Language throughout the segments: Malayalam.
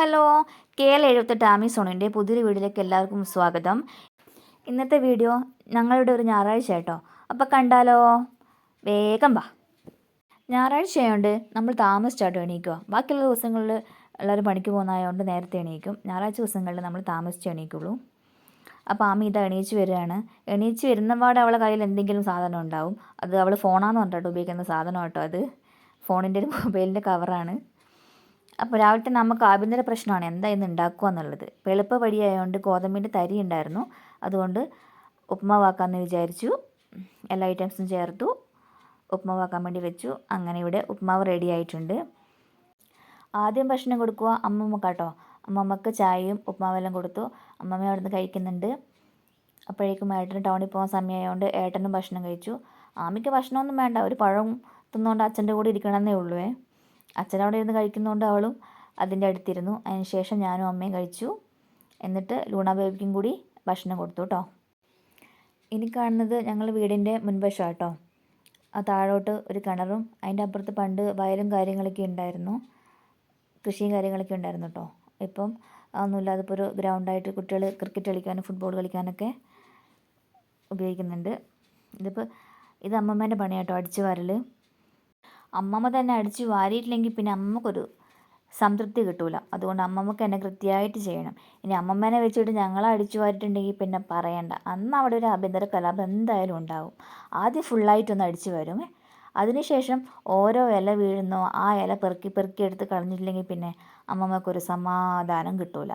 ഹലോ കെ എൽ എഴുപത്തെട്ട് ആമി സോണിന്റെ പുതിയൊരു വീഡിയോയിലേക്ക് എല്ലാവർക്കും സ്വാഗതം. ഇന്നത്തെ വീഡിയോ ഞങ്ങളുടെ ഒരു ഞായറാഴ്ച കേട്ടോ അപ്പോൾ കണ്ടാലോ? വേഗം വാ. ഞായറാഴ്ച ആയതുകൊണ്ട് നമ്മൾ താമസിച്ചാട്ടോ എണീക്കുക ബാക്കിയുള്ള ദിവസങ്ങളിൽ എല്ലാവരും പണിക്ക് പോകുന്നതായതുകൊണ്ട് നേരത്തെ എണീക്കും. ഞായറാഴ്ച ദിവസങ്ങളിൽ നമ്മൾ താമസിച്ച് എണീക്കുള്ളൂ. അപ്പോൾ ആമി ഇതാ എണീച്ച് വരികയാണ്. എണീച്ച് വരുന്ന പാടെ അവളെ കയ്യിൽ എന്തെങ്കിലും സാധനം ഉണ്ടാവും. അത് അവൾ ഫോണാന്ന് പറഞ്ഞിട്ടോ ഉപയോഗിക്കുന്ന സാധനം കേട്ടോ അത് ഫോണിന്റെ മൊബൈലിന്റെ കവറാണ് അപ്പോൾ രാവിലത്തെ നമുക്ക് ആഭ്യന്തര പ്രശ്നമാണ്. എന്താ ഇന്ന് ഉണ്ടാക്കുക എന്നുള്ളത്. ഇപ്പോൾ എളുപ്പ വഴിയായതുകൊണ്ട് ഗോതമ്പിന്റെ തരി ഉണ്ടായിരുന്നു അതുകൊണ്ട് ഉപ്മാവാക്കാമെന്ന് വിചാരിച്ചു. എല്ലാ ഐറ്റംസും ചേർത്തു. ഉപ്മാവാക്കാൻ വേണ്ടി വെച്ചു. അങ്ങനെ ഇവിടെ ഉപ്മാവ് റെഡി ആയിട്ടുണ്ട്. ആദ്യം ഭക്ഷണം കൊടുക്കുക അമ്മമ്മ കേട്ടോ അമ്മമ്മക്ക് ചായയും ഉപ്മാവെല്ലാം കൊടുത്തു. അമ്മമ്മ അവിടെ നിന്ന് കഴിക്കുന്നുണ്ട്. അപ്പോഴേക്കും ഏട്ടന് ടൗണിൽ പോകാൻ സമയമായതുകൊണ്ട് ഏട്ടനും ഭക്ഷണം കഴിച്ചു. ആമിക്ക് ഭക്ഷണമൊന്നും വേണ്ട. ഒരു പഴം തിന്നുകൊണ്ട് അച്ഛന്റെ കൂടെ ഇരിക്കണമെന്നേ ഉള്ളൂ. അച്ഛൻ അവിടെ ഇരുന്ന് കഴിക്കുന്നതുകൊണ്ട് അവളും അതിന്റെ അടുത്തിരുന്നു. അതിന് ശേഷം ഞാനും അമ്മയും കഴിച്ചു. എന്നിട്ട് ലൂണ ബേബിക്കും കൂടി ഭക്ഷണം കൊടുത്തു കേട്ടോ ഇനി കാണുന്നത് ഞങ്ങൾ വീടിന്റെ മുൻവശം കേട്ടോ ആ താഴോട്ട് ഒരു കിണറും അതിന്റെ അപ്പുറത്ത് പണ്ട് വയലും കാര്യങ്ങളൊക്കെ ഉണ്ടായിരുന്നു. കൃഷിയും കാര്യങ്ങളൊക്കെ ഉണ്ടായിരുന്നു കേട്ടോ ഇപ്പം അതൊന്നുമില്ല അതിപ്പോൾ ഒരു ഗ്രൗണ്ടായിട്ട് കുട്ടികൾ ക്രിക്കറ്റ് കളിക്കാനും ഫുട്ബോൾ കളിക്കാനൊക്കെ ഉപയോഗിക്കുന്നുണ്ട്. ഇതിപ്പോൾ ഇത് അമ്മമ്മേന്റെ പണിയാട്ടോ അടിച്ചു വാരൽ അമ്മമ്മ തന്നെ അടിച്ചു വാരിയിട്ടില്ലെങ്കിൽ പിന്നെ അമ്മക്കൊരു സംതൃപ്തി കിട്ടൂല. അതുകൊണ്ട് അമ്മമ്മക്ക് എന്നെ കൃത്യമായിട്ട് ചെയ്യണം. ഇനി അമ്മമ്മേനെ വെച്ചിട്ട് ഞങ്ങളെ അടിച്ചു വാരിയിട്ടുണ്ടെങ്കിൽ പിന്നെ പറയണ്ട. അന്ന് അവിടെ ഒരു ആഭ്യന്തര കലാപം എന്തായാലും ഉണ്ടാവും. ആദ്യം ഫുള്ളായിട്ടൊന്ന് അടിച്ചു വരുമേ. അതിനുശേഷം ഓരോ ഇല വീഴുന്നോ. ആ ഇല പെറുക്കി പെറുക്കി എടുത്ത് കളഞ്ഞിട്ടില്ലെങ്കിൽ പിന്നെ അമ്മമ്മക്കൊരു സമാധാനം കിട്ടൂല.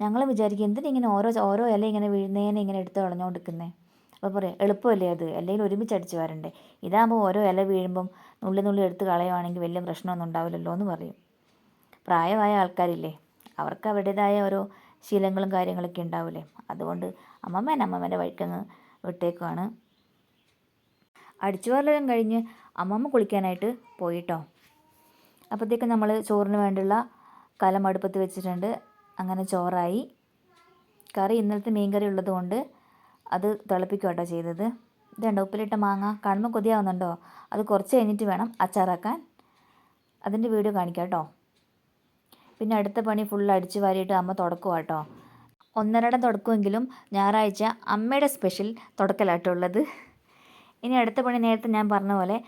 ഞങ്ങൾ വിചാരിക്കും എന്തിനിങ്ങനെ ഓരോ ഓരോ ഇല ഇങ്ങനെ വീഴുന്നതിനെ ഇങ്ങനെ എടുത്ത് കളഞ്ഞുകൊണ്ടിരിക്കുന്നത് അപ്പോൾ പറയാം എളുപ്പമല്ലേ അത്? അല്ലെങ്കിൽ ഒരുമിച്ച് അടിച്ച് വരണ്ടേ? ഇതാകുമ്പോൾ ഓരോ ഇല വീഴുമ്പം നുള്ളി നുള്ളി എടുത്ത് കളയുവാണെങ്കിൽ വലിയ പ്രശ്നമൊന്നും ഉണ്ടാവില്ലല്ലോ എന്ന് പറയും. പ്രായമായ ആൾക്കാരില്ലേ അവർക്ക് അവരുടേതായ ഓരോ ശീലങ്ങളും കാര്യങ്ങളൊക്കെ ഉണ്ടാവില്ലേ? അതുകൊണ്ട് അമ്മമ്മേനെ അമ്മമ്മേന്റെ വഴിക്കങ്ങ് വിട്ടേക്കുവാണ്. അടിച്ചുവാരലും കഴിഞ്ഞ് അമ്മമ്മ കുളിക്കാനായിട്ട് പോയിട്ടോ? അപ്പോഴത്തേക്കും നമ്മൾ ചോറിന് വേണ്ടിയുള്ള കലം അടുപ്പത്ത് വെച്ചിട്ടുണ്ട്. അങ്ങനെ ചോറായി. കറി ഇന്നലത്തെ മീൻ കറി ഉള്ളത് കൊണ്ട് അത് തിളപ്പിക്കുക കേട്ടോ ചെയ്തത്. ഇതുണ്ട് ഉപ്പിലിട്ട മാങ്ങ? കാണുമ്പോൾ കൊതിയാവുന്നുണ്ടോ? അത് കുറച്ച് കഴിഞ്ഞിട്ട് വേണം അച്ചാറാക്കാൻ. അതിന്റെ വീഡിയോ കാണിക്കാം കേട്ടോ. പിന്നെ അടുത്ത പണി ഫുൾ അടിച്ച് വാരിയിട്ട് അമ്മ തുടക്കുക കേട്ടോ ഒന്നരടം തുടക്കുമെങ്കിലും ഞായറാഴ്ച അമ്മയുടെ സ്പെഷ്യൽ തുടക്കലാട്ടോ ഉള്ളത്. ഇനി അടുത്ത പണി നേരത്തെ ഞാൻ പറഞ്ഞ പോലെ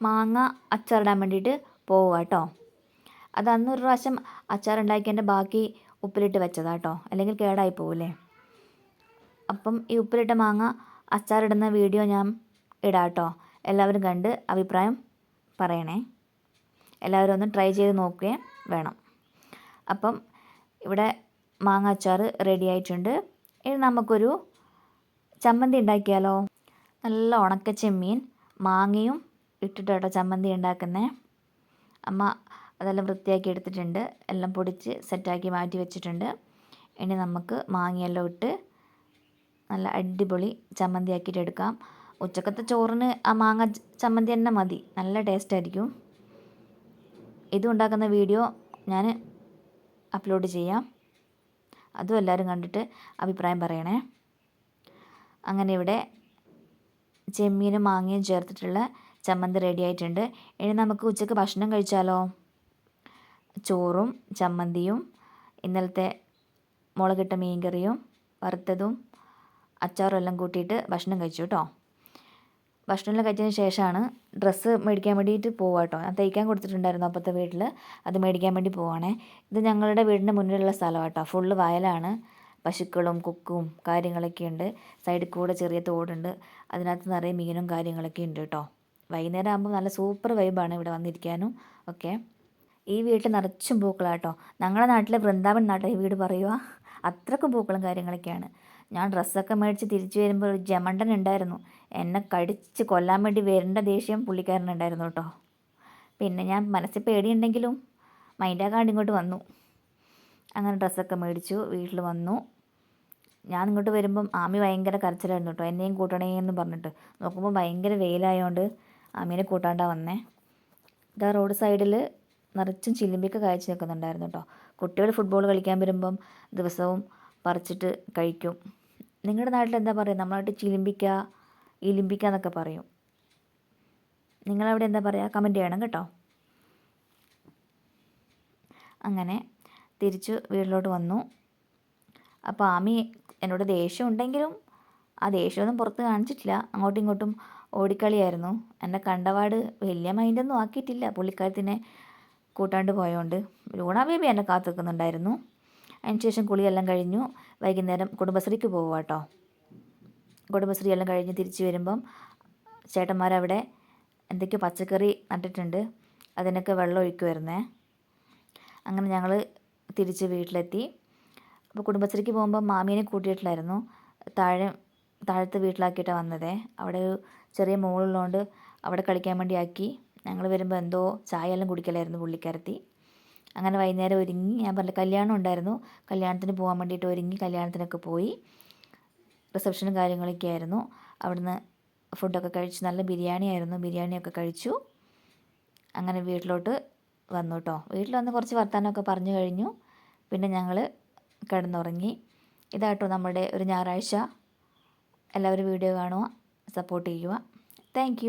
മാങ്ങ അച്ചാറിടാൻ വേണ്ടിയിട്ട് പോവുക കേട്ടോ അത് അന്നൊരു പ്രാവശ്യം അച്ചാറുണ്ടാക്കിയതിന്റെ ബാക്കി ഉപ്പിലിട്ട് വെച്ചതാട്ടോ. അല്ലെങ്കിൽ കേടായി പോവില്ലേ അപ്പം ഈ ഉപ്പിലിട്ട മാങ്ങ അച്ചാറിടുന്ന വീഡിയോ ഞാൻ ഇടാം കേട്ടോ എല്ലാവരും കണ്ട് അഭിപ്രായം പറയണേ. എല്ലാവരും ഒന്ന് ട്രൈ ചെയ്ത് നോക്കുകയും വേണം. അപ്പം ഇവിടെ മാങ്ങ അച്ചാർ റെഡി ആയിട്ടുണ്ട്. ഇനി നമുക്കൊരു ചമ്മന്തി ഉണ്ടാക്കിയാലോ? നല്ല ഉണക്ക ചെമ്മീൻ മാങ്ങയും ഇട്ടിട്ട് ചമ്മന്തി ഉണ്ടാക്കുന്നത് അമ്മ അതെല്ലാം വൃത്തിയാക്കി എടുത്തിട്ടുണ്ട്. എല്ലാം പൊടിച്ച് സെറ്റാക്കി മാറ്റി വെച്ചിട്ടുണ്ട്. ഇനി നമുക്ക് മാങ്ങയെല്ലാം ഇട്ട് നല്ല അടിപൊളി ചമ്മന്തി ആക്കിയിട്ട് എടുക്കാം. ഉച്ചക്കത്തെ ചോറിന് ആ മാങ്ങ ചമ്മന്തി തന്നെ മതി. നല്ല ടേസ്റ്റ് ആയിരിക്കും. ഇതും ഉണ്ടാക്കുന്ന വീഡിയോ ഞാൻ അപ്ലോഡ് ചെയ്യാം. അതും എല്ലാവരും കണ്ടിട്ട് അഭിപ്രായം പറയണേ. അങ്ങനെ ഇവിടെ ചെമ്മീനും മാങ്ങയും ചേർത്തിട്ടുള്ള ചമ്മന്തി റെഡി ആയിട്ടുണ്ട്. ഇനി നമുക്ക് ഉച്ചയ്ക്ക് ഭക്ഷണം കഴിച്ചാലോ? ചോറും ചമ്മന്തിയും ഇന്നലത്തെ മുളകിട്ട മീൻകറിയും വറുത്തതും അച്ചാറും എല്ലാം കൂട്ടിയിട്ട് ഭക്ഷണം കഴിച്ചു കേട്ടോ. ഭക്ഷണമെല്ലാം കഴിച്ചതിന് ശേഷമാണ് ഡ്രസ്സ് മേടിക്കാൻ വേണ്ടിയിട്ട് പോവുക കേട്ടോ. ഞാൻ തയ്ക്കാൻ കൊടുത്തിട്ടുണ്ടായിരുന്നു അപ്പോഴത്തെ വീട്ടിൽ അത് മേടിക്കാൻ വേണ്ടി പോവാണേ. ഇത് ഞങ്ങളുടെ വീടിന്റെ മുന്നിലുള്ള സ്ഥലം കേട്ടോ. ഫുള്ള് വയലാണ്. പശുക്കളും കൊക്കും കാര്യങ്ങളൊക്കെ ഉണ്ട്. സൈഡിൽ കൂടെ ചെറിയ തോടുണ്ട്. അതിനകത്ത് നിറയെ മീനും കാര്യങ്ങളൊക്കെ ഉണ്ട് കേട്ടോ. വൈകുന്നേരം ആകുമ്പോൾ നല്ല സൂപ്പർ വൈബാണ് ഇവിടെ വന്നിരിക്കാനും ഒക്കെ. ഈ വീട്ടിൽ നിറച്ചും പൂക്കളാട്ടോ ഞങ്ങളുടെ നാട്ടിലെ വൃന്ദാവൻ നാട്ടിൽ ഈ വീട് പറയുക. അത്രക്കും പൂക്കളും കാര്യങ്ങളൊക്കെയാണ്. ഞാൻ ഡ്രസ്സൊക്കെ മേടിച്ച് തിരിച്ചു വരുമ്പോൾ ഒരു ജമണ്ടൻ ഉണ്ടായിരുന്നു. എന്നെ കടിച്ച് കൊല്ലാൻ വേണ്ടി വരേണ്ട ദേഷ്യം പുള്ളിക്കാരനുണ്ടായിരുന്നു കേട്ടോ. പിന്നെ ഞാൻ മനസ്സിൽ പേടിയുണ്ടെങ്കിലും മൈൻഡാകാണ്ട് ഇങ്ങോട്ട് വന്നു. അങ്ങനെ ഡ്രസ്സൊക്കെ മേടിച്ചു വീട്ടിൽ വന്നു. ഞാൻ ഇങ്ങോട്ട് വരുമ്പം ആമി ഭയങ്കര കരച്ചിലായിരുന്നു കേട്ടോ. എന്നെയും കൂട്ടണേ എന്ന് പറഞ്ഞിട്ട്. നോക്കുമ്പോൾ ഭയങ്കര വെയിലായതുകൊണ്ട് ആമീനെ കൂട്ടാണ്ടാ വന്നേ. ഇതാ റോഡ് സൈഡിൽ നിറച്ചും ചില്ലിമ്പിക്ക കാഴ്ച നിൽക്കുന്നുണ്ടായിരുന്നു കേട്ടോ. കുട്ടികൾ ഫുട്ബോൾ കളിക്കാൻ വരുമ്പം ദിവസവും പറിച്ചിട്ട് കഴിക്കും. നിങ്ങളുടെ നാട്ടിൽ എന്താ പറയുക നമ്മളായിട്ട് ചിലിമ്പിക്ക ഇലിമ്പിക്ക എന്നൊക്കെ പറയും. നിങ്ങളവിടെ എന്താ പറയുക കമന്റ് ചെയ്യണം കേട്ടോ. അങ്ങനെ തിരിച്ച് വീട്ടിലോട്ട് വന്നു. അപ്പോൾ ആമി എന്നോട് ദേഷ്യം ഉണ്ടെങ്കിലും ആ ദേഷ്യമൊന്നും പുറത്ത് കാണിച്ചിട്ടില്ല. അങ്ങോട്ടും ഇങ്ങോട്ടും ഓടിക്കളിയായിരുന്നു. എന്നെ കണ്ടവാട് വലിയ മൈൻഡൊന്നും ആക്കിയിട്ടില്ല. പുള്ളിക്കാരത്തിനെ കൂട്ടാണ്ട് പോയതുകൊണ്ട് ലൂണ ബേബി എന്നെ കാത്തു നിൽക്കുന്നുണ്ടായിരുന്നു അതിനുശേഷം കുളിയെല്ലാം കഴിഞ്ഞു. വൈകുന്നേരം കുടുംബശ്രീക്ക് പോകുക കേട്ടോ. കുടുംബശ്രീ എല്ലാം കഴിഞ്ഞ് തിരിച്ച് വരുമ്പം ചേട്ടന്മാരവിടെ എന്തൊക്കെയോ പച്ചക്കറി നട്ടിട്ടുണ്ട്. അതിനൊക്കെ വെള്ളം ഒഴിക്കുമായിരുന്നേ അങ്ങനെ ഞങ്ങൾ തിരിച്ച് വീട്ടിലെത്തി. അപ്പോൾ കുടുംബശ്രീക്ക് പോകുമ്പോൾ മാമീനെ കൂട്ടിയിട്ടില്ലായിരുന്നു. താഴെ താഴത്തെ വീട്ടിലാക്കിയിട്ടാണ് വന്നതേ. അവിടെ ഒരു ചെറിയ മോളുള്ളതുകൊണ്ട് അവിടെ കളിക്കാൻ വേണ്ടി ആക്കി. ഞങ്ങൾ വരുമ്പോൾ എന്തോ ചായ എല്ലാം കുടിക്കലായിരുന്നു പുള്ളിക്കാരത്തി. അങ്ങനെ വൈകുന്നേരം ഒരുങ്ങി ഞാൻ പറഞ്ഞ കല്യാണം ഉണ്ടായിരുന്നു. കല്യാണത്തിന് പോകാൻ വേണ്ടിയിട്ട് ഒരുങ്ങി കല്യാണത്തിനൊക്കെ പോയി. റിസപ്ഷനും കാര്യങ്ങളൊക്കെ ആയിരുന്നു. അവിടുന്ന് ഫുഡൊക്കെ കഴിച്ച് നല്ല ബിരിയാണി ആയിരുന്നു. ബിരിയാണിയൊക്കെ കഴിച്ചു. അങ്ങനെ വീട്ടിലോട്ട് വന്നു കേട്ടോ വീട്ടിൽ വന്ന് കുറച്ച് വർത്തമാനമൊക്കെ പറഞ്ഞു കഴിഞ്ഞു. പിന്നെ ഞങ്ങൾ കിടന്നുറങ്ങി. ഇതാട്ടോ നമ്മുടെ ഒരു ഞായറാഴ്ച. എല്ലാവരും വീഡിയോ കാണുക സപ്പോർട്ട് ചെയ്യുക. താങ്ക്